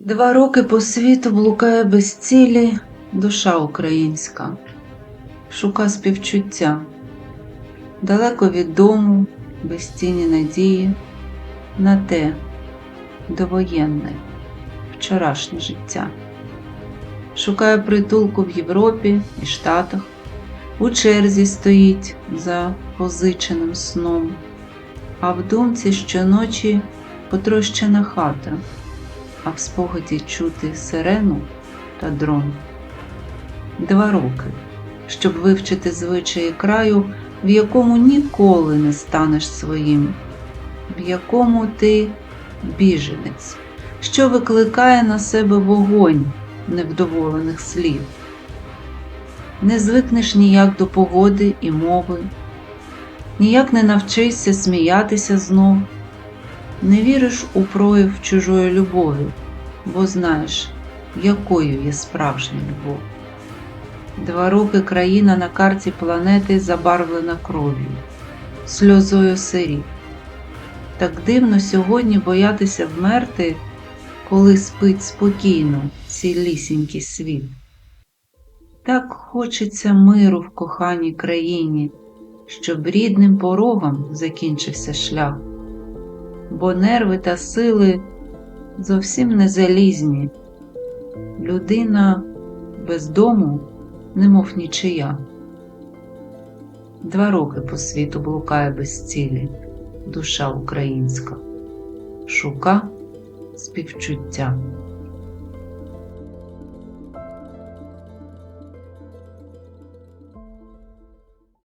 Два роки по світу блукає без цілі душа українська, шука співчуття, далеко від дому, без тіні надії, на те довоєнне, вчорашнє життя. Шукає притулку в Європі і Штатах, у черзі стоїть за позиченим сном, а в думці щоночі потрощена хата а в спогаді чути сирену та дрон. Два роки, щоб вивчити звичаї краю, в якому ніколи не станеш своїм, в якому ти біженець, що викликає на себе вогонь невдоволених слів. Не звикнеш ніяк до погоди і мови, ніяк не навчишся сміятися знов не віриш у прояв чужої любові, бо знаєш, якою є справжня любов. Два роки країна на карті планети забарвлена кров'ю, сльозою сирі. Так дивно сьогодні боятися вмерти, коли спить спокійно цілісінький світ. Так хочеться миру в коханій країні, щоб рідним порогам закінчився шлях бо нерви та сили зовсім не залізні. Людина без дому, немов нічия. Два роки по світу блукає без цілі душа українська, шука співчуття.